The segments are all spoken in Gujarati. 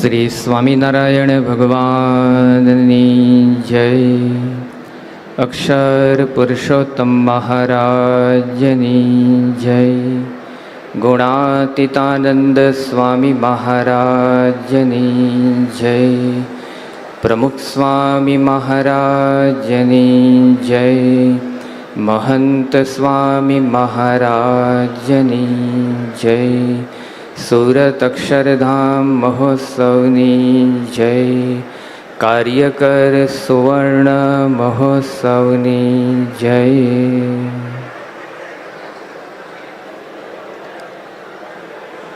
શ્રી સ્વામિનારાયણ ભગવાનની જય. અક્ષર પુરુષોત્તમ મહારાજની જય. ગુણાતીતાનંદ સ્વામી મહારાજની જય. પ્રમુખ સ્વામી મહારાજની જય. મહંત સ્વામી મહારાજની જય. સુરત અક્ષરધામ મહોત્સવની જય. કાર્યકર સુવર્ણ મહોત્સવની જય.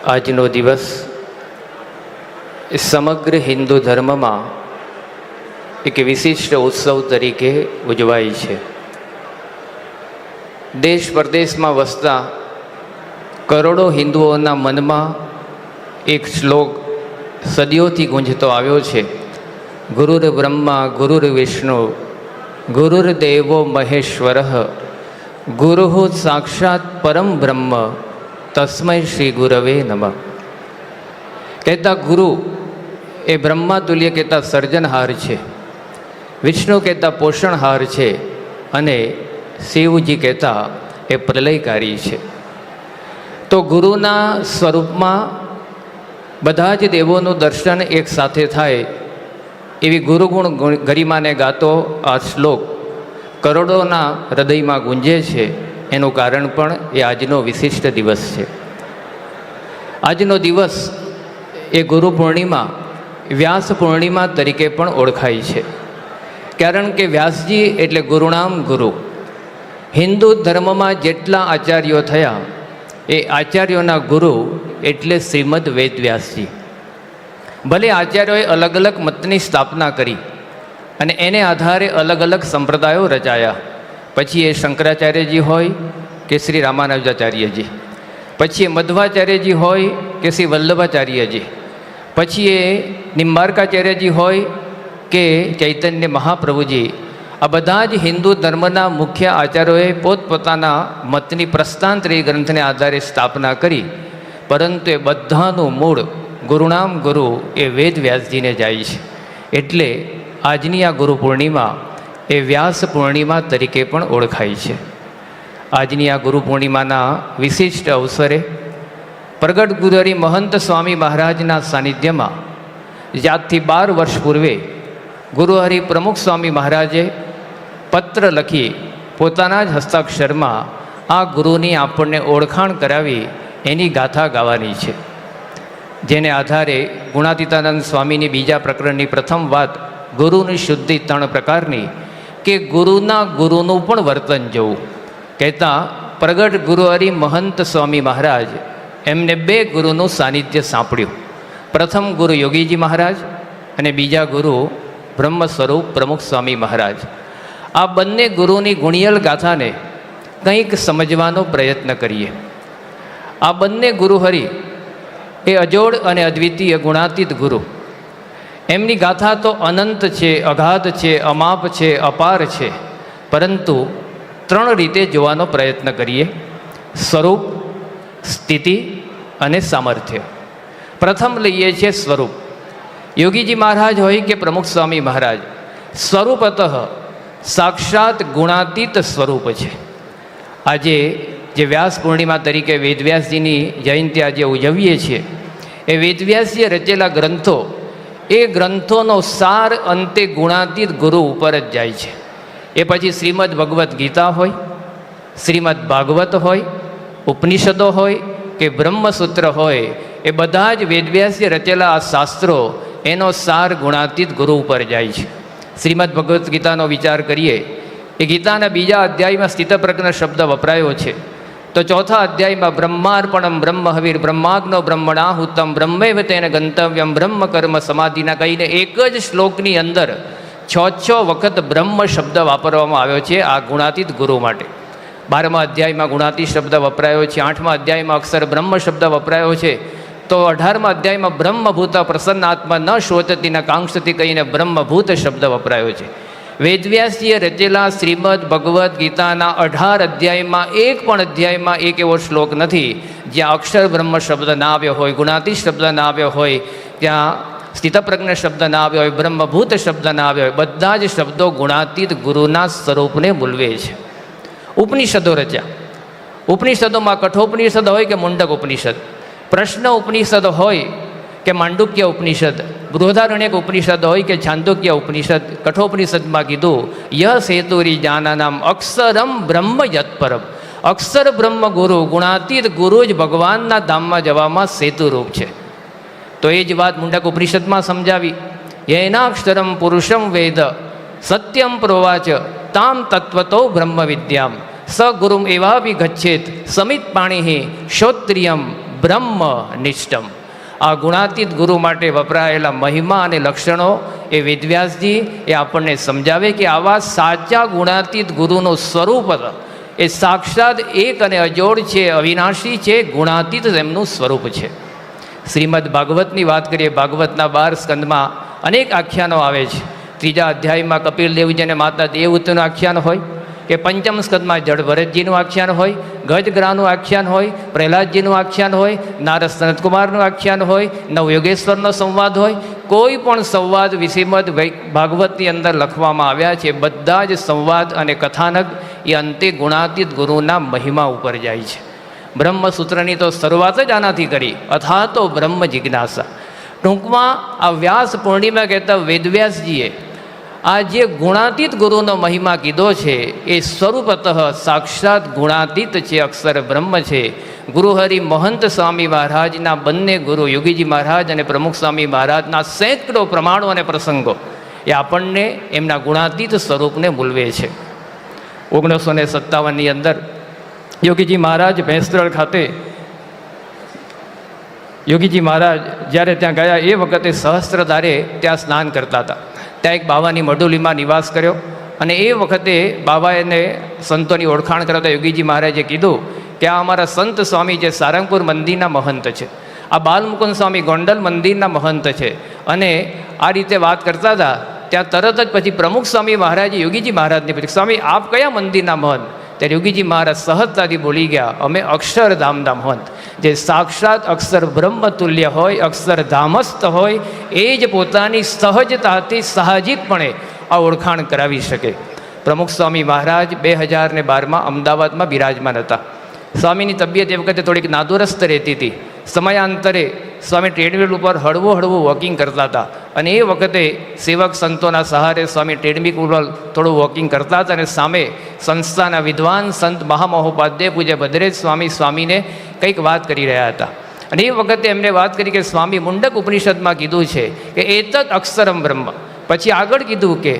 આજનો દિવસ સમગ્ર હિન્દુ ધર્મમાં એક વિશિષ્ટ ઉત્સવ તરીકે ઉજવાય છે. દેશ પરદેશમાં વસતા કરોડો હિન્દુઓના મનમાં એક શ્લોક સદીઓથી ગુંજતો આવ્યો છે. ગુરુર બ્રહ્મા, ગુરુર વિષ્ણુ, ગુરુર દેવો મહેશ્વર, ગુરુ સાક્ષાત પરમ બ્રહ્મ, તસ્મય શ્રી ગુરવે નમઃ. કહેતા ગુરુ, એ બ્રહ્મા તુલ્ય કહેતા સર્જનહાર છે, વિષ્ણુ કહેતા પોષણહાર છે અને શિવજી કહેતા એ પ્રલયકારી છે. તો ગુરુના સ્વરૂપમાં બધા જ દેવોનું દર્શન એક સાથે થાય એવી ગુરુગુણ ગુણ- ગરિમાને ગાતો આ શ્લોક કરોડોના હૃદયમાં ગુંજે છે. એનું કારણ પણ એ આજનો વિશિષ્ટ દિવસ છે. આજનો દિવસ એ ગુરુ પૂર્ણિમા વ્યાસ પૂર્ણિમા તરીકે પણ ઓળખાય છે. કારણ કે વ્યાસજી એટલે ગુરુનામ ગુરુ. હિન્દુ ધર્મમાં જેટલા આચાર્યો થયા એ આચાર્યોના ગુરુ એટલે શ્રીમદ વેદવ્યાસજી. ભલે આચાર્યોએ અલગ અલગ મતની સ્થાપના કરી અને એને આધારે અલગ અલગ સંપ્રદાયો રચાયા. પછી એ શંકરાચાર્યજી હોય કે શ્રી રામાનુજાચાર્યજી. પછી એ મધ્વાચાર્યજી હોય કે શ્રી વલ્લભાચાર્યજી. પછી એ નિંબાર્કાચાર્યજી હોય કે ચૈતન્ય મહાપ્રભુજી આ બધા જ હિન્દુ ધર્મના મુખ્ય આચાર્યોએ પોતપોતાના મતની પ્રસ્તાંતરી ગ્રંથને આધારે સ્થાપના કરી. પરંતુ એ બધાનું મૂળ ગુરુનામ ગુરુ એ વેદ વ્યાસજીને જાય છે. એટલે આજની આ ગુરુ પૂર્ણિમા એ વ્યાસ પૂર્ણિમા તરીકે પણ ઓળખાય છે. આજની આ ગુરુ પૂર્ણિમાના વિશિષ્ટ અવસરે પ્રગટ ગુરુરી મહંત સ્વામી મહારાજના સાનિધ્યમાં જ્યારથી બાર વર્ષ પૂર્વે ગુરુહરિ પ્રમુખ સ્વામી મહારાજે પત્ર લખી પોતાના જ હસ્તાક્ષરમાં આ ગુરુની આપણને ઓળખાણ કરાવી એની ગાથા ગાવાની છે. જેને આધારે ગુણાતીતાનંદ સ્વામીની બીજા પ્રકરણની પ્રથમ વાત ગુરુની શુદ્ધિ ત્રણ પ્રકારની કે ગુરુના ગુરુનું પણ વર્તન જોવું. કહેતા પ્રગટ ગુરુહરિ મહંત સ્વામી મહારાજ એમને બે ગુરુનું સાનિધ્ય સાંપડ્યું. પ્રથમ ગુરુ યોગીજી મહારાજ અને બીજા ગુરુ બ્રહ્મ સ્વરૂપ પ્રમુખ સ્વામી મહારાજ. આ બંને ગુરુની ગુણિયલ ગાથાને કંઈક સમજવાનો પ્રયત્ન કરીએ. આ બંને ગુરુહરિ એ અજોડ અને અદ્વિતીય ગુણાતીત ગુરુ. એમની ગાથા તો અનંત છે, અગાધ છે, અમાપ છે, અપાર છે, પરંતુ ત્રણ રીતે જોવાનો પ્રયત્ન કરીએ. સ્વરૂપ, સ્થિતિ અને સામર્થ્ય. પ્રથમ લઈએ છીએ સ્વરૂપ. યોગીજી મહારાજ હોય કે પ્રમુખ સ્વામી મહારાજ, સ્વરૂપતઃ સાક્ષાત ગુણાતીત સ્વરૂપ છે. આજે જે વ્યાસ પૂર્ણિમા તરીકે વેદવ્યાસજીની જયંતિ આજે ઉજવીએ છીએ, એ વેદવ્યાસજીએ રચેલા ગ્રંથો, એ ગ્રંથોનો સાર અંતે ગુણાતીત ગુરુ ઉપર જ જાય છે. એ પછી શ્રીમદ ભગવદ્ ગીતા હોય, શ્રીમદ ભાગવત હોય, ઉપનિષદો હોય કે બ્રહ્મસૂત્ર હોય, એ બધા જ વેદવ્યાસજીએ રચેલા આ શાસ્ત્રો એનો સાર ગુણાતીત ગુરુ ઉપર જાય છે. શ્રીમદ ભગવદ્ ગીતાનો વિચાર કરીએ, એ ગીતાના બીજા અધ્યાયમાં સ્થિતપ્રજ્ઞ શબ્દ વપરાયો છે. તો ચોથા અધ્યાયમાં બ્રહ્માર્પણમ બ્રહ્મહવીર બ્રહ્માગ્નો બ્રહ્મણાહુતમ બ્રહ્મૈવ તેને ગંતવ્યમ બ્રહ્મ કર્મ સમાધિના કહીને એક જ શ્લોકની અંદર છ છ વખત બ્રહ્મ શબ્દ વાપરવામાં આવ્યો છે આ ગુણાતીત ગુરુ માટે. બારમા અધ્યાયમાં ગુણાતીત શબ્દ વપરાયો છે, આઠમા અધ્યાયમાં અક્ષર બ્રહ્મ શબ્દ વપરાયો છે તો અઢારમા અધ્યાયમાં બ્રહ્મભૂત પ્રસન્ન આત્મા ન શોધતીના ન કાંક્ષતી કહીને બ્રહ્મભૂત શબ્દ વપરાયો છે. વેદવ્યાસીએ રચેલા શ્રીમદ ભગવદ્ ગીતાના અઢાર અધ્યાયમાં એક પણ અધ્યાયમાં એક એવો શ્લોક નથી, જ્યાં અક્ષર બ્રહ્મ શબ્દ ના આવ્યો હોય ગુણાતી શબ્દ ના આવ્યો હોય, ત્યાં સ્થિતપ્રજ્ઞ શબ્દ ના આવ્યો હોય, બ્રહ્મભૂત શબ્દ ના આવ્યો હોય, બધા જ શબ્દો ગુણાતીત ગુરુના સ્વરૂપને મૂલવે છે. ઉપનિષદો રચ્યા. ઉપનિષદોમાં કઠોપનિષદ હોય કે મુંડક ઉપનિષદ? પ્રશ્ન ઉપનિષદ હોય કે માંડુક્ય ઉપનિષદ, બૃહદારણ્યક ઉપનિષદ હોય કે છાંદોક્ય ઉપનિષદ, કઠોપનિષદમાં કીધું, ય હેતુરી જાનાનામ અક્ષરમ બ્રહ્મ યત્પરમ. અક્ષર બ્રહ્મ ગુરુ, ગુણાતીત ગુરુ જ ભગવાનના ધામમાં જવામાં સેતુરૂપ છે. તો એ જ વાત મુંડક ઉપનિષદમાં સમજાવી. યૈનાક્ષરમ પુરુષમ વેદ, સત્યમ પ્રોવાચ, તામ તત્વતો બ્રહ્મ વિદ્યામ સ ગુરુમ બી ગચ્છેત સમિત પાણી શ્રોત્રિયમ બ્રહ્મ નિષ્ઠમ આ ગુણાતીત ગુરુ માટે વપરાયેલા મહિમા અને લક્ષણો એ વેદવ્યાસજી એ આપણને સમજાવે કે આવા સાચા ગુણાતીત ગુરુનું સ્વરૂપ એ સાક્ષાત એક અને અજોડ છે, અવિનાશી છે, ગુણાતીત એમનું સ્વરૂપ છે. શ્રીમદ ભાગવતની વાત કરીએ, ભાગવતના બાર સ્કંદમાં અનેક આખ્યાનો આવે છે. ત્રીજા અધ્યાયમાં કપિલ દેવજી અને માતા દેવતનું આખ્યાન હોય કે પંચમ સ્કંદમાં જળ ભરતજીનું આખ્યાન હોય, ગજગ્રાનું આખ્યાન હોય, પ્રહલાદજીનું આખ્યાન હોય, નારદ સનતકુમારનું આખ્યાન હોય, નવયોગેશ્વરનો સંવાદ હોય, કોઈ પણ સંવાદ વિષયમદ ભાગવતની અંદર લખવામાં આવ્યા છે. બધા જ સંવાદ અને કથાનક એ અંતે ગુણાતીત ગુરુના મહિમા ઉપર જાય છે. બ્રહ્મસૂત્રની તો શરૂઆત જ આનાથી કરી. અથા તો બ્રહ્મ જિજ્ઞાસા. ટૂંકમાં આ વ્યાસ પૂર્ણિમા કહેતા વેદવ્યાસજીએ આ જે ગુણાતીત ગુરુનો મહિમા કીધો છે, એ સ્વરૂપતઃ સાક્ષાત ગુણાતીત છે, અક્ષર બ્રહ્મ છે. ગુરુહરિ મહંત સ્વામી મહારાજના બંને ગુરુ યોગીજી મહારાજ અને પ્રમુખ સ્વામી મહારાજના સેંકડો પ્રમાણો અને પ્રસંગો, એ આપણને એમના ગુણાતીત સ્વરૂપને મૂલવે છે. ઓગણીસો ને સત્તાવનની અંદર યોગીજી મહારાજ ભેંસદળ ખાતે, યોગીજી મહારાજ જ્યારે ત્યાં ગયા, એ વખતે સહસ્ત્રધારે ત્યાં સ્નાન કરતા હતા. ત્યાં એક બાવાની મડુલીમાં નિવાસ કર્યો અને એ વખતે બાબાએ સંતોની ઓળખાણ કરાવતા યોગીજી મહારાજે કીધું કે આ અમારા સંત સ્વામી જે સારંગપુર મંદિરના મહંત છે. આ બાલમુકુંદ સ્વામી ગોંડલ મંદિરના મહંત છે. અને આ રીતે વાત કરતા હતા, ત્યાં તરત જ પછી પ્રમુખ સ્વામી મહારાજે યોગીજી મહારાજને પૂછ્યું, સ્વામી, આપ કયા મંદિરના મહંત? ત્યારે યોગીજી મહારાજ સહજતાથી બોલી ગયા, અમે અક્ષરધામના હોત. જે સાક્ષાત અક્ષર બ્રહ્મ તુલ્ય હોય, અક્ષરધામસ્થ હોય, એ જ પોતાની સહજતાથી સાહજિકપણે આ ઓળખાણ કરાવી શકે. પ્રમુખ સ્વામી મહારાજ બે હજાર ને બારમાં અમદાવાદમાં બિરાજમાન હતા. સ્વામીની તબિયત એ વખતે થોડીક નાદુરસ્ત રહેતી હતી. સમયાંતરે સ્વામી ટ્રેડમિલ ઉપર હળવું હળવું વોકિંગ કરતા હતા. અને એ વખતે સેવક સંતોના સહારે સ્વામી ટ્રેડમિલ ઉપર થોડું વોકિંગ કરતા હતા અને સામે સંસ્થાના વિદ્વાન સંત મહામહોપાધ્યાય પૂજ્ય ભદ્રેશ સ્વામી સ્વામીને કંઈક વાત કરી રહ્યા હતા. અને એ વખતે એમને વાત કરી કે સ્વામી મુંડક ઉપનિષદમાં કીધું છે કે એતત અક્ષરમ બ્રહ્મ. પછી આગળ કીધું કે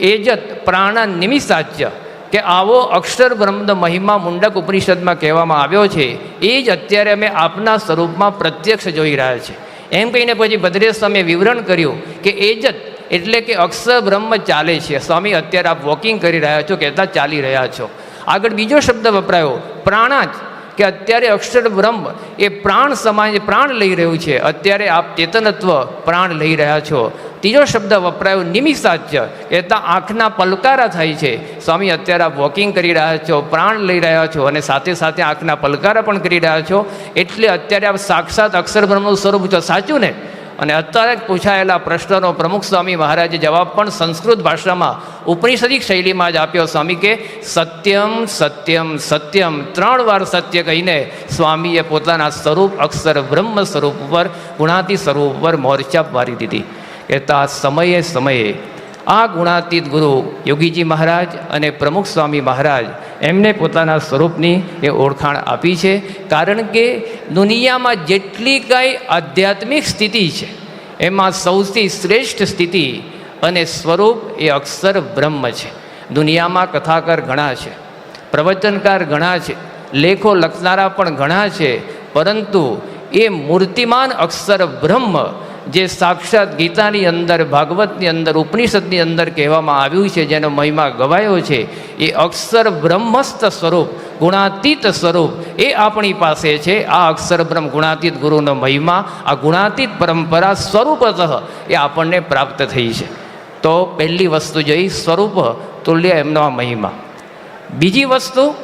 એજત પ્રાણ નિમિષાચ્ય. કે આવો અક્ષર બ્રહ્મનો મહિમા મુંડક ઉપનિષદમાં કહેવામાં આવ્યો છે, એ જ અત્યારે અમે આપના સ્વરૂપમાં પ્રત્યક્ષ જોઈ રહ્યા છે. એમ કહીને પછી ભદ્રેશ સ્વામીએ વિવરણ કર્યું કે એજત એટલે કે અક્ષર બ્રહ્મ ચાલે છે. સ્વામી, અત્યારે આપ વોકિંગ કરી રહ્યા છો, કહેતા ચાલી રહ્યા છો. આગળ બીજો શબ્દ વપરાયો પ્રાણા જ કે અત્યારે અક્ષર બ્રહ્મ એ પ્રાણ સમાજ, પ્રાણ લઈ રહ્યું છે. અત્યારે આપ ચેતનત્વ પ્રાણ લઈ રહ્યા છો. ત્રીજો શબ્દ વપરાયો નિમિષાચ્ય. કહેતા આંખના પલકારા થાય છે. સ્વામી અત્યારે આપ વોકિંગ કરી રહ્યા છો, પ્રાણ લઈ રહ્યા છો અને સાથે સાથે આંખના પલકારા પણ કરી રહ્યા છો. એટલે અત્યારે આપ સાક્ષાત અક્ષર બ્રહ્મનું સ્વરૂપ છો સાચું ને? અને અત્યારે પૂછાયેલા પ્રશ્નનો પ્રમુખ સ્વામી મહારાજે જવાબ પણ સંસ્કૃત ભાષામાં ઉપનિષદિક શૈલીમાં જ આપ્યો. સ્વામી કે, સત્યમ સત્યમ સત્યમ. ત્રણ વાર સત્ય કહીને સ્વામીએ પોતાના સ્વરૂપ અક્ષર બ્રહ્મ સ્વરૂપ ઉપર ગુણાતી સ્વરૂપ ઉપર મોરચા મારી દીધી. કહેતા સમયે સમયે આ ગુણાતીત ગુરુ યોગીજી મહારાજ અને પ્રમુખ સ્વામી મહારાજ એમને પોતાના સ્વરૂપની એ ઓળખાણ આપી છે, કારણ કે દુનિયામાં જેટલી કાંઈ આધ્યાત્મિક સ્થિતિ છે, એમાં સૌથી શ્રેષ્ઠ સ્થિતિ અને સ્વરૂપ એ અક્ષર બ્રહ્મ છે. દુનિયામાં કથાકાર ઘણા છે, પ્રવચનકાર ઘણા છે, લેખો લખનારા પણ ઘણા છે, પરંતુ એ મૂર્તિમાન અક્ષર બ્રહ્મ જે સાક્ષાત ગીતાની અંદર, ભાગવતની અંદર, ઉપનિષદની અંદર કહેવામાં આવ્યું છે, જેનો મહિમા ગવાયો છે, એ અક્ષર બ્રહ્મસ્થ સ્વરૂપ, ગુણાતીત સ્વરૂપ એ આપણી પાસે છે. આ અક્ષર બ્રહ્મ ગુણાતીત ગુરુનો મહિમા, આ ગુણાતીત પરંપરા સ્વરૂપતઃ એ આપણને પ્રાપ્ત થઈ છે. તો પહેલી વસ્તુ જોઈ સ્વરૂપ, તુલ્ય એમનો આ મહિમા. બીજી વસ્તુ,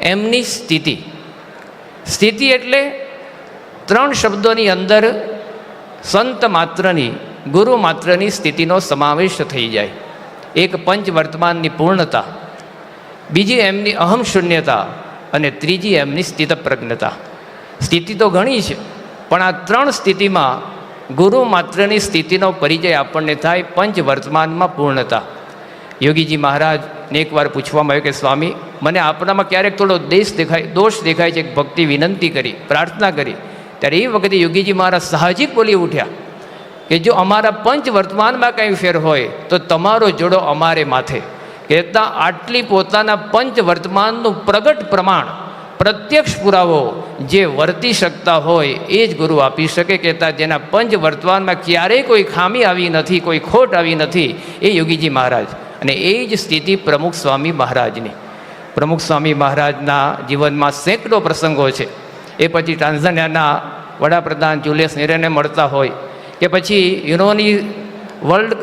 એમની સ્થિતિ. સ્થિતિ એટલે ત્રણ શબ્દોની અંદર સંત માત્રની, ગુરુ માત્રની સ્થિતિનો સમાવેશ થઈ જાય. એક પંચ વર્તમાનની પૂર્ણતા, બીજી એમની અહમ શૂન્યતા અને ત્રીજી એમની સ્થિતપ્રજ્ઞતા. સ્થિતિ તો ઘણી છે, પણ આ ત્રણ સ્થિતિમાં ગુરુ માત્રની સ્થિતિનો પરિચય આપણને થાય પંચ વર્તમાનમાં પૂર્ણતા. યોગીજી મહારાજને એકવાર પૂછવામાં આવ્યું કે, સ્વામી, મને આપણામાં ક્યારેક થોડો દેશ દેખાય, દોષ દેખાય છે ભક્તિ વિનંતી કરી, પ્રાર્થના કરી. ત્યારે એ વખતે યોગીજી મહારાજ સાહજિક બોલી ઉઠ્યા કે જો અમારા પંચ વર્તમાનમાં કંઈ ફેર હોય, તો તમારો જોડો અમારે માથે. કહેતા આટલી પોતાના પંચ વર્તમાનનું પ્રગટ પ્રમાણ, પ્રત્યક્ષ પુરાવો જે વર્તી શકતા હોય, એ જ ગુરુ આપી શકે. કહેતા જેના પંચ વર્તમાનમાં ક્યારેય કોઈ ખામી આવી નથી, કોઈ ખોટ આવી નથી, એ યોગીજી મહારાજ. અને એ જ સ્થિતિ પ્રમુખ સ્વામી મહારાજની. પ્રમુખ સ્વામી મહારાજના જીવનમાં સેંકડો પ્રસંગો છે. એ પછી ટાન્ઝાનિયાના વડાપ્રધાન જુલિયસ નેરેને મળતા હોય. કે પછી યુનોની વર્લ્ડ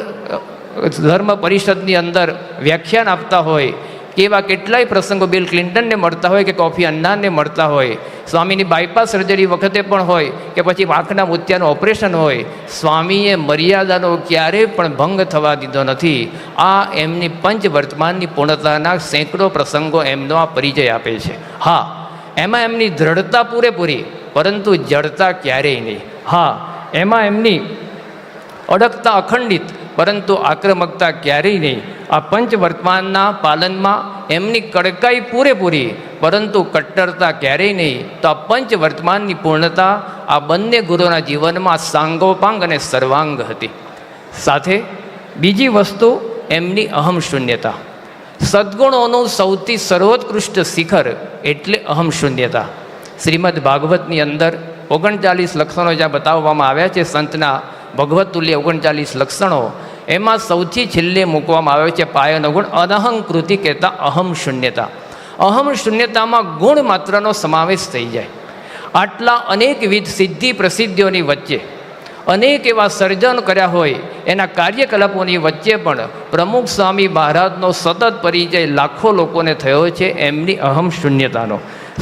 ધર્મ પરિષદની અંદર વ્યાખ્યાન આપતા હોય, કે એવા કેટલાય પ્રસંગો બિલ ક્લિન્ટનને મળતા હોય, કે કોફી અન્નાને મળતા હોય, સ્વામીની બાયપાસ સર્જરી વખતે પણ હોય, કે પછી આંખના મોતિયાનું ઓપરેશન હોય, સ્વામીએ મર્યાદાનો ક્યારેય પણ ભંગ થવા દીધો નથી. આ એમની પંચ વર્તમાનની પૂર્ણતાના સેંકડો પ્રસંગો એમનો આ પરિચય આપે છે. હા. એમાં એમની દ્રઢતા પૂરેપૂરી, પરંતુ જડતા ક્યારેય નહીં. હા, એમાં એમની અડકતા અખંડિત, પરંતુ આક્રમકતા ક્યારેય નહીં. આ પંચ વર્તમાનના પાલનમાં એમની કડકાઈ પૂરેપૂરી, પરંતુ કટ્ટરતા ક્યારેય નહીં. તો આ પંચ વર્તમાનની પૂર્ણતા આ બંને ગુરુના જીવનમાં સાંગોપાંગ અને સર્વાંગ હતી. સાથે બીજી વસ્તુ એમની અહમ શૂન્યતા. સદ્ગુણોનું સૌથી સર્વોત્કૃષ્ટ શિખર એટલે અહમ શૂન્યતા. શ્રીમદ ભાગવતની અંદર ઓગણચાલીસ લક્ષણો જ્યાં બતાવવામાં આવ્યા છે સંતના ભગવત તુલ્ય ઓગણચાલીસ લક્ષણો, એમાં સૌથી છેલ્લે મૂકવામાં આવે છે પાયનો ગુણ, અનહંકૃતિ કહેતા અહમ શૂન્યતા. અહમ શૂન્યતામાં ગુણ માત્રનો સમાવેશ થઈ જાય. આટલા અનેકવિધ સિદ્ધિ પ્રસિદ્ધિઓની વચ્ચે અનેક એવા સર્જન કર્યા હોય, એના કાર્યકલાપોની વચ્ચે પણ પ્રમુખ સ્વામી મહારાજનો સતત પરિચય લાખો લોકોને થયો છે એમની અહમ શૂન્યતાનો.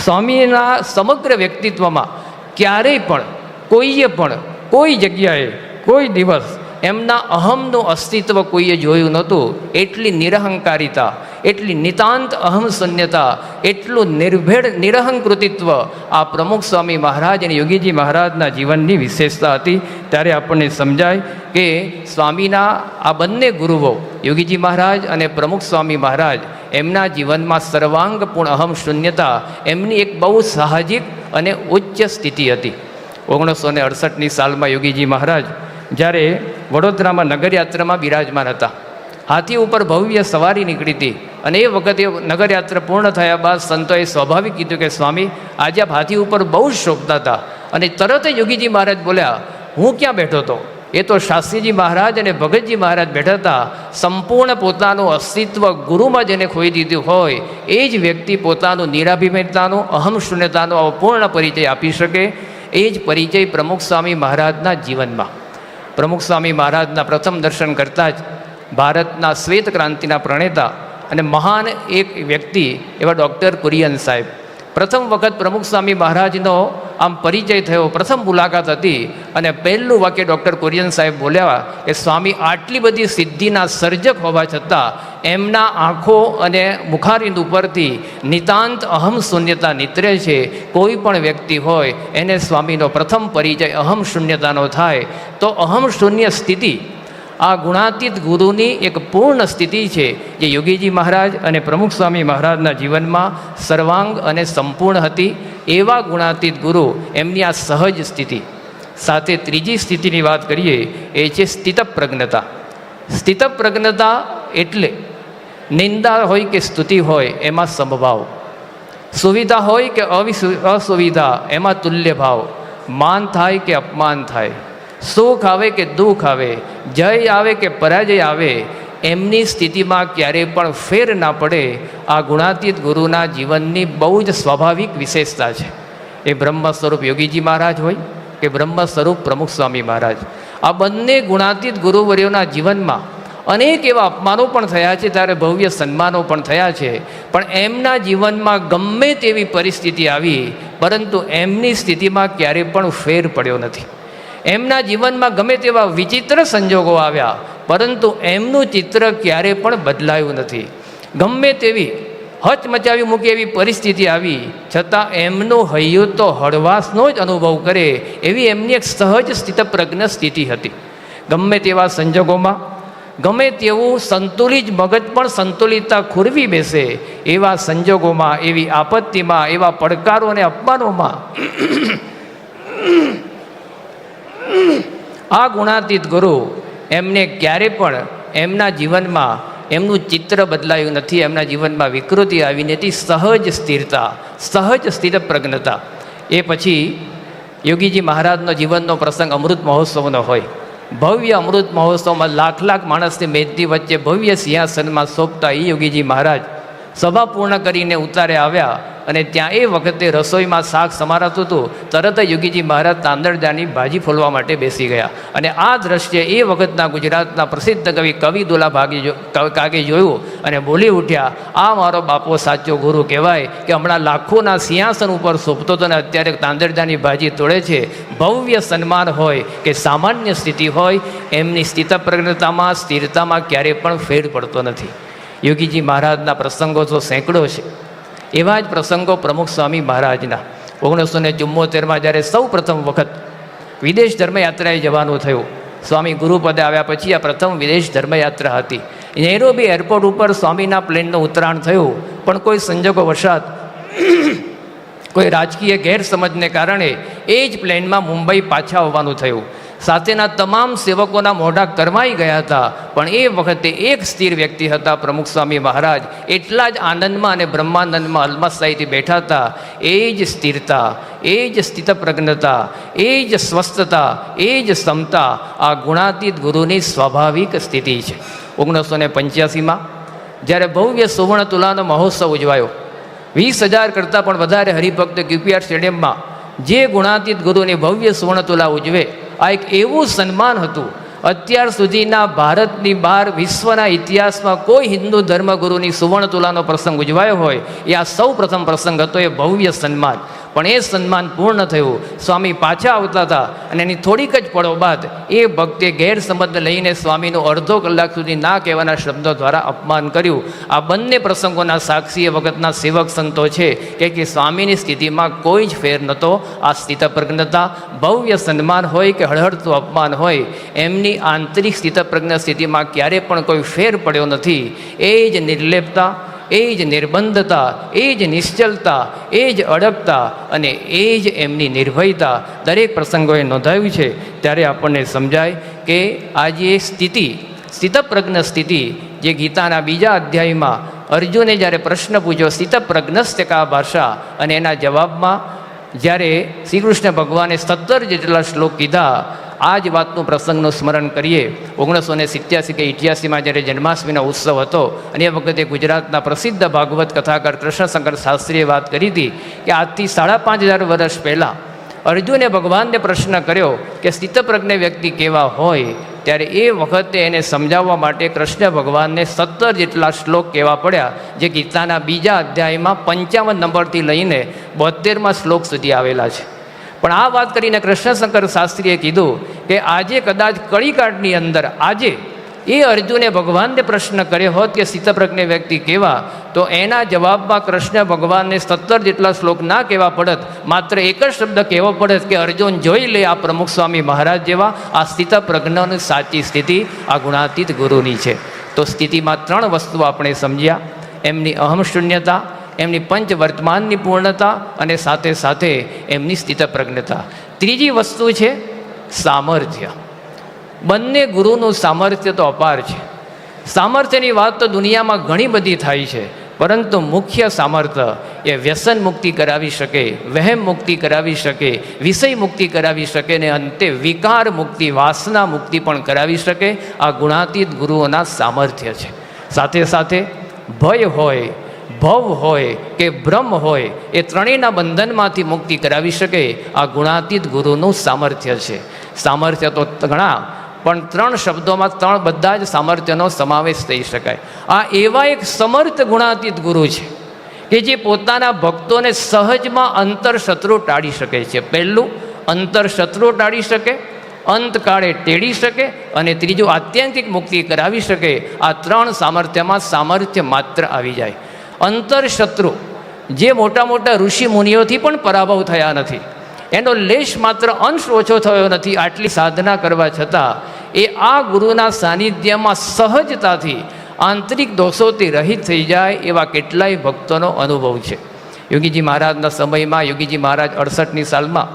સ્વામીના સમગ્ર વ્યક્તિત્વમાં ક્યારેય પણ, કોઈએ પણ, કોઈ જગ્યાએ, કોઈ દિવસ એમના અહમનું અસ્તિત્વ કોઈએ જોયું નહોતું, એટલી નિરહંકારિતા એટલી નિતાંત અહમ શૂન્યતા એટલું નિર્ભેળ નિરહંકૃતિત્વ આ પ્રમુખ સ્વામી મહારાજ અને યોગીજી મહારાજના જીવનની વિશેષતા હતી. ત્યારે આપણને સમજાય કે સ્વામીના આ બંને ગુરુઓ, યોગીજી મહારાજ અને પ્રમુખ સ્વામી મહારાજ, એમના જીવનમાં સર્વાંગપૂર્ણ અહમ શૂન્યતા, એમની એક બહુ સાહજિક અને ઉચ્ચ સ્થિતિ હતી. ઓગણીસો ને અડસઠની સાલમાં યોગીજી મહારાજ જ્યારે વડોદરામાં નગરયાત્રામાં બિરાજમાન હતા. હાથી ઉપર ભવ્ય સવારી નીકળી હતી. અને એ વખતે નગરયાત્રા પૂર્ણ થયા બાદ સંતોએ સ્વાભાવિક કીધું કે સ્વામી, આજે આપ હાથી ઉપર બહુ જ શોભતા હતા. અને તરત યોગીજી મહારાજ બોલ્યા, હું ક્યાં બેઠો હતો? એ તો શાસ્ત્રીજી મહારાજ અને ભગતજી મહારાજ બેઠા હતા. સંપૂર્ણ પોતાનું અસ્તિત્વ ગુરુમાં જેને ખોઈ દીધું હોય, એ જ વ્યક્તિ પોતાનું નિરાભિમેતાનું અહમ શૂન્યતાનો અપૂર્ણ પરિચય આપી શકે. એ જ પરિચય પ્રમુખ સ્વામી મહારાજના જીવનમાં. પ્રમુખ સ્વામી મહારાજના પ્રથમ દર્શન કરતાં જ ભારતના શ્વેત ક્રાંતિના પ્રણેતા અને મહાન એક વ્યક્તિ એવા ડૉક્ટર કુરિયન સાહેબ. પ્રથમ વખત પ્રમુખ સ્વામી મહારાજનો આમ પરિચય થયો, પ્રથમ મુલાકાત હતી અને પહેલું વાક્ય ડૉક્ટર કુરિયન સાહેબ બોલ્યા કે સ્વામી, આટલી બધી સિદ્ધિના સર્જક હોવા છતાં એમના આંખો અને મુખારિંદ ઉપરથી નિતાંત અહમ શૂન્યતા નીતરે છે. કોઈ પણ વ્યક્તિ હોય એને સ્વામીનો પ્રથમ પરિચય અહમ શૂન્યતાનો થાય. તો અહમ શૂન્ય સ્થિતિ આ ગુણાતીત ગુરુની એક પૂર્ણ સ્થિતિ છે જે યોગીજી મહારાજ અને પ્રમુખ સ્વામી મહારાજના જીવનમાં સર્વાંગ અને સંપૂર્ણ હતી. એવા ગુણાતીત ગુરુ એમની આ સહજ સ્થિતિ. સાથે ત્રીજી સ્થિતિની વાત કરીએ, એ છે સ્થિતપ્રજ્ઞતા. સ્થિતપ્રજ્ઞતા એટલે નિંદા હોય કે સ્તુતિ હોય, એમાં સમભાવ. સુવિધા હોય કે અસુવિધા, એમાં તુલ્ય ભાવ માન થાય કે અપમાન થાય. સુખ આવે કે દુઃખ આવે, જય આવે કે પરાજય આવે, એમની સ્થિતિમાં ક્યારેય પણ ફેર ના પડે, આ ગુણાતીત ગુરુના જીવનની બહુ જ સ્વાભાવિક વિશેષતા છે. એ બ્રહ્મ સ્વરૂપ યોગીજી મહારાજ હોય કે બ્રહ્મ સ્વરૂપ પ્રમુખ સ્વામી મહારાજ. આ બંને ગુણાતીત ગુરુવર્યોના જીવનમાં અનેક એવા અપમાનો પણ થયા છે, ત્યારે ભવ્ય સન્માનો પણ થયા છે. પણ એમના જીવનમાં ગમે તેવી પરિસ્થિતિ આવી, પરંતુ એમની સ્થિતિમાં ક્યારેય પણ ફેર પડ્યો નથી. એમના જીવનમાં ગમે તેવા વિચિત્ર સંજોગો આવ્યા, પરંતુ એમનું ચિત્ર ક્યારે પણ બદલાયું નથી. ગમે તેવી હચ મચાવી મૂકી એવી પરિસ્થિતિ આવી, છતાં એમનું હૈયું તો હળવાશનો જ અનુભવ કરે એવી એમની એક સહજ સ્થિતપ્રજ્ઞ સ્થિતિ હતી. ગમે તેવા સંજોગોમાં, ગમે તેવું સંતુલિત મગજ પણ સંતુલિતતા ખુરવી બેસે, એવા સંજોગોમાં, એવી આપત્તિમાં, એવા પડકારો અને અપમાનોમાં આ ગુણાતીત ગુરુ એમને ક્યારે પણ એમના જીવનમાં એમનું ચિત્ર બદલાયું નથી. એમના જીવનમાં વિકૃતિ આવી નથી. સહજ સ્થિરતા, સહજ સ્થિર પ્રજ્ઞતા. એ પછી યોગીજી મહારાજનો જીવનનો પ્રસંગ અમૃત મહોત્સવનો હોય. ભવ્ય અમૃત મહોત્સવમાં લાખ લાખ માણસની મેદની વચ્ચે ભવ્ય સિંહાસનમાં સોંપતા એ યોગીજી મહારાજ. સભા પૂર્ણ કરીને ઉતારે આવ્યા. અને ત્યાં એ વખતે રસોઈમાં શાક સમારાતું હતું. તરત યોગીજી મહારાજ તાંદળદાની ભાજી ફોલવા માટે બેસી ગયા. અને આ દ્રશ્ય એ વખતના ગુજરાતના પ્રસિદ્ધ કવિ કવિ દુલા ભાગી કાગે જોયું અને બોલી ઉઠ્યા, આ મારો બાપો સાચો ગુરુ કહેવાય કે હમણાં લાખોના સિંહાસન ઉપર શોભતો હતો ને અત્યારે તાંદળદાની ભાજી તોડે છે. ભવ્ય સન્માન હોય કે સામાન્ય સ્થિતિ હોય, એમની સ્થિત પ્રજ્ઞતામાં, સ્થિરતામાં ક્યારેય પણ ફેર પડતો નથી. યોગીજી મહારાજના પ્રસંગો તો સેંકડો છે. એવા જ પ્રસંગો પ્રમુખ સ્વામી મહારાજના. ઓગણીસો ને ચુમ્મોતેરમાં જ્યારે સૌ પ્રથમ વખત વિદેશ ધર્મયાત્રાએ જવાનું થયું, સ્વામી ગુરુપદે આવ્યા પછી આ પ્રથમ વિદેશ ધર્મયાત્રા હતી. નેરોબી એરપોર્ટ ઉપર સ્વામીના પ્લેનનું ઉતરાણ થયું, પણ કોઈ સંજોગો વરસાદ, કોઈ રાજકીય ગેરસમજને કારણે એ જ પ્લેનમાં મુંબઈ પાછા આવવાનું થયું. સાથેના તમામ સેવકોના મોઢા કરમાઈ ગયા હતા. પણ એ વખતે એક સ્થિર વ્યક્તિ હતા, પ્રમુખ સ્વામી મહારાજ. એટલા જ આનંદમાં અને બ્રહ્માનંદમાં અલમસ્તાઈથી બેઠા હતા. એ જ સ્થિરતા, એ જ સ્થિતપ્રજ્ઞતા, એ જ સ્વસ્થતા, એ જ ક્ષમતા આ ગુણાતીત ગુરુની સ્વાભાવિક સ્થિતિ છે. ઓગણીસો ને પંચ્યાસીમાં જ્યારે ભવ્ય સુવર્ણ તુલાનો મહોત્સવ ઉજવાયો, વીસ હજાર કરતાં પણ વધારે હરિભક્ત ક્યુપીઆર સ્ટેડિયમમાં જે ગુણાતીત ગુરુની ભવ્ય સુવર્ણતુલા ઉજવે આ એક એવું સન્માન હતું. અત્યાર સુધીના ભારતની બહાર વિશ્વના ઇતિહાસમાં કોઈ હિન્દુ ધર્મગુરુની સુવર્ણતુલાનો પ્રસંગ ઉજવાયો હોય, એ આ સૌ પ્રથમ પ્રસંગ હતો, એ ભવ્ય સન્માન. પણ એ સન્માન પૂર્ણ થયું. સ્વામી પાછા આવતા હતા અને એની થોડીક જ પળો બાદ એ ભક્તે ગેરસંબંધ લઈને સ્વામીનું અડધો કલાક સુધી ના કહેવાના શબ્દો દ્વારા અપમાન કર્યું. આ બંને પ્રસંગોના સાક્ષી એ વખતના સેવક સંતો છે કે કે સ્વામીની સ્થિતિમાં કોઈ જ ફેર નહોતો. આ સ્થિતપ્રજ્ઞતા ભવ્ય સન્માન હોય કે હળહળતું અપમાન હોય, એમની આંતરિક સ્થિતપ્રજ્ઞ સ્થિતિમાં ક્યારે પણ કોઈ ફેર પડ્યો નથી. એ જ નિર્લેપતા એ જ નિર્બંધતા, એ જ નિશ્ચલતા, એ જ અડગતા અને એ જ એમની નિર્ભયતા દરેક પ્રસંગોએ નોંધાવ્યું છે. ત્યારે આપણને સમજાય કે આજે એ સ્થિતિ, સ્થિતપ્રજ્ઞ સ્થિતિ જે ગીતાના બીજા અધ્યાયમાં અર્જુને જ્યારે પ્રશ્ન પૂછ્યો સ્થિતપ્રજ્ઞસ્ય કા ભાષા? અને એના જવાબમાં જ્યારે શ્રી કૃષ્ણ ભગવાને સત્તર જેટલા શ્લોક કીધા આ જ વાતનું પ્રસંગનું સ્મરણ કરીએ. ઓગણીસો ને સિત્યાસી કે ઇઠ્યાસીમાં જ્યારે જન્માષ્ટમીનો ઉત્સવ હતો અને એ વખતે ગુજરાતના પ્રસિદ્ધ ભાગવત કથાકાર કૃષ્ણશંકર શાસ્ત્રીએ વાત કરી હતી કે આજથી સાડા પાંચ હજાર વર્ષ પહેલાં અર્જુને ભગવાનને પ્રશ્ન કર્યો કે સ્થિતપ્રજ્ઞ વ્યક્તિ કેવા હોય? ત્યારે એ વખતે એને સમજાવવા માટે કૃષ્ણ ભગવાનને સત્તર જેટલા શ્લોક કહેવા પડ્યા, જે ગીતાના બીજા અધ્યાયમાં પંચાવન નંબરથી લઈને બોતેરમાં શ્લોક સુધી આવેલા છે. પણ આ વાત કરીને કૃષ્ણશંકર શાસ્ત્રીએ કીધું કે આજે કદાચ કળીકાટની અંદર આજે એ અર્જુને ભગવાનને પ્રશ્ન કર્યો હોત કે સીતપ્રજ્ઞ વ્યક્તિ કેવા, તો એના જવાબમાં કૃષ્ણ ભગવાનને સત્તર જેટલા શ્લોક ના કહેવા પડત, માત્ર એક જ શબ્દ કહેવો પડત કે અર્જુન જોઈ લે આ પ્રમુખ સ્વામી મહારાજ જેવા, આ સ્થિતપ્રજ્ઞની સાચી સ્થિતિ, આ ગુણાતીત ગુરુની છે. તો સ્થિતિમાં ત્રણ વસ્તુ આપણે સમજ્યા, એમની અહમ શૂન્યતા એમની પંચ વર્તમાનની પૂર્ણતા અને સાથે સાથે એમની સ્થિતપ્રજ્ઞતા. ત્રીજી વસ્તુ છે સામર્થ્ય. બંને ગુરુનું સામર્થ્ય તો અપાર છે. સામર્થ્યની વાત તો દુનિયામાં ઘણી બધી થાય છે, પરંતુ મુખ્ય સામર્થ્ય એ વ્યસન મુક્તિ કરાવી શકે, વહેમ મુક્તિ કરાવી શકે, વિષય મુક્તિ કરાવી શકે ને અંતે વિકાર મુક્તિ, વાસના મુક્તિ પણ કરાવી શકે. આ ગુણાતીત ગુરુઓના સામર્થ્ય છે. સાથે સાથે ભય હોય ભવ હોય કે બ્રહ્મ હોય, એ ત્રણેયના બંધનમાંથી મુક્તિ કરાવી શકે, આ ગુણાતીત ગુરુનું સામર્થ્ય છે. સામર્થ્ય તો ઘણા, પણ ત્રણ શબ્દોમાં ત્રણ બધા જ સામર્થ્યનો સમાવેશ થઈ શકાય. આ એવા એક સમર્થ ગુણાતીત ગુરુ છે, કે જે પોતાના ભક્તોને સહજમાં અંતર શત્રુ ટાળી શકે છે. પહેલું અંતર શત્રુ ટાળી શકે, અંતકાળે તેડી શકે, અને ત્રીજું આત્યંતિક મુક્તિ કરાવી શકે. આ ત્રણ સામર્થ્યમાં સામર્થ્ય માત્ર આવી જાય. અંતર શત્રુ જે મોટા મોટા ઋષિ મુનિઓથી પણ પરાભવ થયા નથી. એનો લેશ માત્ર અંશ ઓછો થયો નથી, આટલી સાધના કરવા છતાં એ આ ગુરુના સાનિધ્યમાં સહજતાથી આંતરિક દોષોથી રહિત થઈ જાય એવા કેટલાય ભક્તોનો અનુભવ છે. યોગીજી મહારાજના સમયમાં, યોગીજી મહારાજ અડસઠની સાલમાં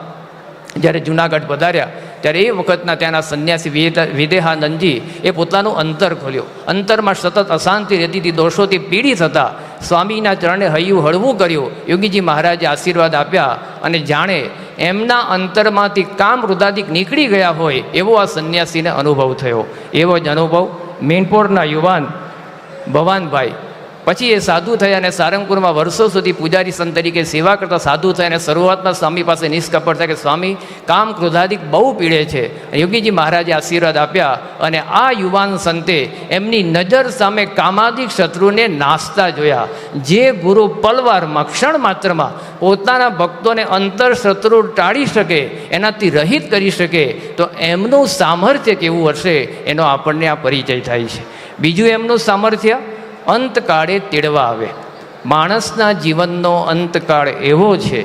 જ્યારે જુનાગઢ પધાર્યા ત્યારે એ વખતના ત્યાંના સંન્યાસી વિદે- વિદેહાનંદજી એ પોતાનું અંતર ખોલ્યું. અંતરમાં સતત અશાંતિ રહેતી હતી, દોષોથી પીડિત હતા. સ્વામીના ચરણે હૈયું હળવું કર્યું. યોગીજી મહારાજે આશીર્વાદ આપ્યા અને જાણે એમના અંતરમાંથી કામ રુદાદિક નીકળી ગયા હોય એવો આ સંન્યાસીને અનુભવ થયો. એવો જ અનુભવ મેનપોરના યુવાન ભવાનભાઈ પછી એ સાધુ થયા અને સારંગપુરમાં વર્ષો સુધી પૂજારી સંત તરીકે સેવા કરતા સાધુ થયા અને શરૂઆતમાં સ્વામી પાસે નિષ્કપટ થાય કે સ્વામી, કામ ક્રોધાદિક બહુ પીડે છે. યોગીજી મહારાજે આશીર્વાદ આપ્યા અને આ યુવાન સંતે એમની નજર સામે કામાદિક શત્રુને નાસતા જોયા. જે ગુરુ પલવારમાં ક્ષણ માત્રમાં પોતાના ભક્તોને અંતર શત્રુ ટાળી શકે, એનાથી રહિત કરી શકે, તો એમનું સામર્થ્ય કેવું હશે? એનો આપણને આ પરિચય થાય છે. બીજું એમનું સામર્થ્ય? અંતકાળે તેડવા આવે. માણસના જીવનનો અંતકાળ એવો છે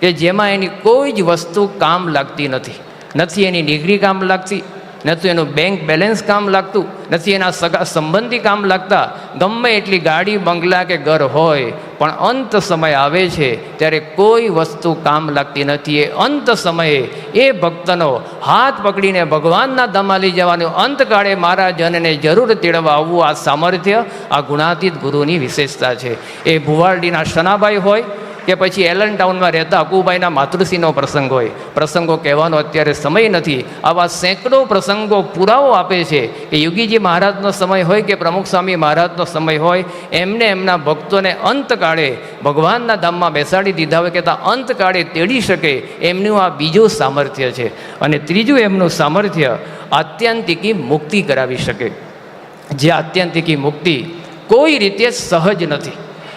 કે જેમાં એની કોઈ જ વસ્તુ કામ લાગતી નથી. નથી એની ડિગ્રી કામ લાગતી નથી એનું બેંક બેલેન્સ કામ લાગતું, નથી એના સગા સંબંધી કામ લાગતા. ગમે એટલી ગાડી, બંગલા કે ઘર હોય, પણ અંત સમય આવે છે, ત્યારે કોઈ વસ્તુ કામ લાગતી નથી. એ અંત સમયે એ ભક્તનો હાથ પકડીને ભગવાનના લઈ જવાનું અંતકાળે મારા જનને જરૂર તેડવા આવવું આ સામર્થ્ય, આ ગુણાતીત ગુરુની વિશેષતા છે. એ ભુવારડીના શનાભાઈ હોય કે પછી એલન ટાઉનમાં રહેતા અકુભાઈના માતૃશ્રીનો પ્રસંગ હોય. પ્રસંગો કહેવાનો અત્યારે સમય નથી. આવા સેંકડો પ્રસંગો પુરાવો આપે છે કે યોગીજી મહારાજનો સમય હોય કે પ્રમુખ સ્વામી મહારાજનો સમય હોય, એમને એમના ભક્તોને અંતકાળે ભગવાનના ધામમાં બેસાડી દીધા હોય કે ત્યાં અંતકાળે તેડી શકે, એમનું આ બીજું સામર્થ્ય છે. અને ત્રીજું એમનું સામર્થ્ય આત્યંતિકી મુક્તિ કરાવી શકે. જે આત્યંતિકી મુક્તિ કોઈ રીતે સહજ નથી.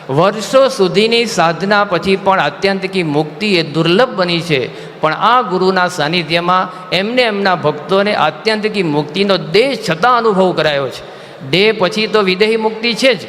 વર્ષો સુધીની સાધના પછી પણ આત્યંતિકી મુક્તિ એ દુર્લભ બની છે. પણ આ ગુરુના સાનિધ્યમાં એમને એમના ભક્તોને આત્યંતિકી મુક્તિનો દેહ છતાં અનુભવ કરાયો છે. દેહ પછી તો વિદેહી મુક્તિ છે જ.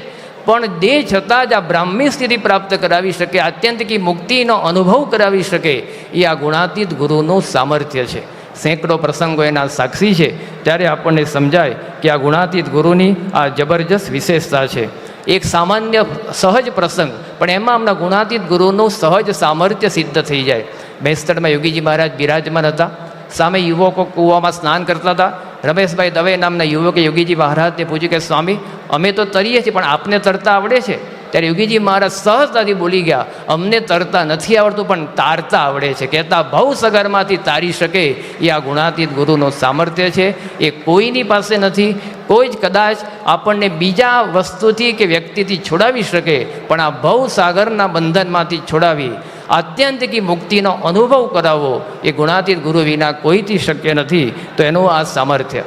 પણ દેહ છતાં જ આ બ્રાહ્મી સ્થિતિ પ્રાપ્ત કરાવી શકે આત્યંતિકી મુક્તિનો અનુભવ કરાવી શકે, એ આ ગુણાતીત ગુરુનું સામર્થ્ય છે. સેંકડો પ્રસંગો એના સાક્ષી છે. ત્યારે આપણને સમજાય કે આ ગુણાતીત ગુરુની આ જબરજસ્ત વિશેષતા છે. એક સામાન્ય સહજ પ્રસંગ. પણ એમાં આમના ગુણાતીત ગુરુનું સહજ સામર્થ્ય સિદ્ધ થઈ જાય. બેસ્તરમાં યોગીજી મહારાજ બિરાજમાન હતા. સામે યુવકો કૂવામાં સ્નાન કરતા હતા. રમેશભાઈ દવે નામના યુવકે યોગીજી મહારાજને પૂછ્યું કે સ્વામી, અમે તો તરીએ છીએ, પણ આપને તરતા આવડે છે. ત્યારે યોગીજી મહારાજ સહજતાથી બોલી ગયા, અમને તરતા નથી આવડતું, પણ તારતા આવડે છે. કહેતા, ભવ સગરમાંથી તારી શકે એ આ ગુણાતીત ગુરુનું સામર્થ્ય છે. એ કોઈની પાસે નથી. કોઈ જ કદાચ આપણને બીજા વસ્તુથી કે વ્યક્તિથી છોડાવી શકે, પણ આ ભવ સાગરના બંધનમાંથી છોડાવી, આત્યંતિકી મુક્તિનો અનુભવ કરાવવો, એ ગુણાતીત ગુરુ વિના કોઈથી શક્ય નથી. તો એનું આ સામર્થ્ય.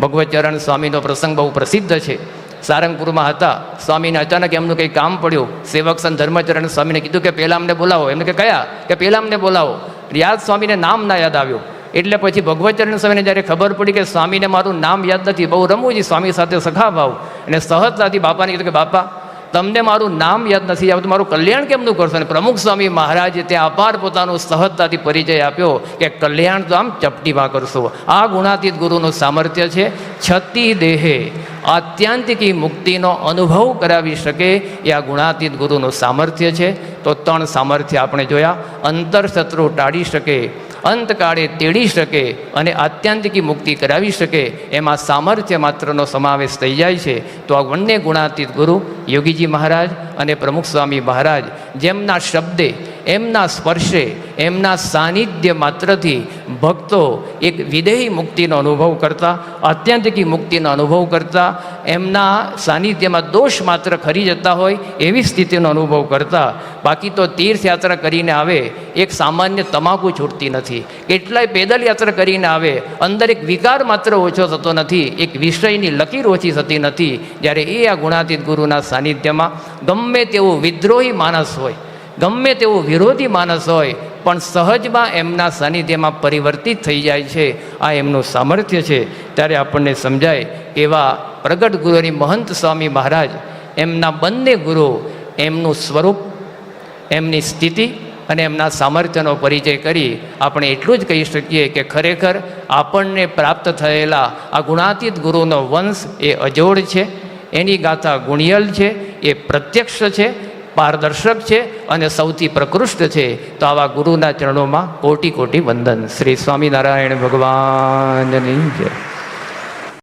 ભગવતચરણ સ્વામીનો પ્રસંગ બહુ પ્રસિદ્ધ છે. સારંગપુરમાં હતા. સ્વામીને અચાનક એમનું કંઈ કામ પડ્યું. સેવક સંત ધર્મચરણ સ્વામીને કીધું કે પહેલાં અમને બોલાવો. એમને કે કયા? કે પહેલાં અમને બોલાવો. યાદ સ્વામીને નામ ના યાદ આવ્યું. એટલે પછી ભગવતચરણ સ્વામીને જ્યારે ખબર પડી કે સ્વામીને મારું નામ યાદ નથી, બહુ રમૂજી સ્વામી સાથે સખા ભાવ. અને સહજતાથી બાપાને કીધું કે, બાપા, તમને મારું નામ યાદ નથી આવતું મારું કલ્યાણ કેમનું કરશો? અને પ્રમુખ સ્વામી મહારાજે ત્યાં અપાર પોતાનું સહજતાથી પરિચય આપ્યો કે, કલ્યાણ તો આમ ચપટીમાં કરશો. આ ગુણાતીત ગુરુનું સામર્થ્ય છે, છતી દેહે આત્યાંતિકી મુક્તિનો અનુભવ કરાવી શકે એ આ ગુણાતીત ગુરુનું સામર્થ્ય છે. તો ત્રણ સામર્થ્ય આપણે જોયા. અંતર શત્રુ ટાળી શકે, અંતકાળે તેડી શકે અને આત્યંતિકી મુક્તિ કરાવી શકે એમાં સામર્થ્ય માત્રનો સમાવેશ થઈ જાય છે. તો આ બંને ગુણાતીત ગુરુ યોગીજી મહારાજ અને પ્રમુખ સ્વામી મહારાજ જેમના શબ્દે એમના સ્પર્શે, એમના સાનિધ્ય માત્રથી ભક્તો એક વિદેહી મુક્તિનો અનુભવ કરતા, આત્યંતિકી મુક્તિનો અનુભવ કરતા, એમના સાનિધ્યમાં દોષ માત્ર ખરી જતા હોય એવી સ્થિતિનો અનુભવ કરતા. બાકી તો તીર્થયાત્રા કરીને આવે એક સામાન્ય તમાકુ છૂટતી નથી. કેટલાય પેદલ યાત્રા કરીને આવે, અંદર એક વિકાર માત્ર ઓછો થતો નથી, એક વિષયની લકીર ઓછી થતી નથી. જ્યારે એ આ ગુણાતીત ગુરુના સાનિધ્યમાં ગમે તેવો વિદ્રોહી માણસ હોય ગમે તેવો વિરોધી માણસ હોય, પણ સહજમાં એમના સાનિધ્યમાં પરિવર્તિત થઈ જાય છે. આ એમનું સામર્થ્ય છે. ત્યારે આપણને સમજાય એવા પ્રગટ ગુરુની મહંત સ્વામી મહારાજ, એમના બંને ગુરુ એમનું સ્વરૂપ, એમની સ્થિતિ અને એમના સામર્થ્યનો પરિચય કરી આપણે એટલું જ કહી શકીએ કે ખરેખર આપણને પ્રાપ્ત થયેલા આ ગુણાતીત ગુરુનો વંશ એ અજોડ છે. એની ગાથા ગુણિયલ છે. એ પ્રત્યક્ષ છે. પારદર્શક છે અને સૌથી પ્રકૃષ્ટ છે. તો આવા ગુરુના ચરણોમાં કોટી કોટી વંદન. શ્રી સ્વામિનારાયણ ભગવાનની જય.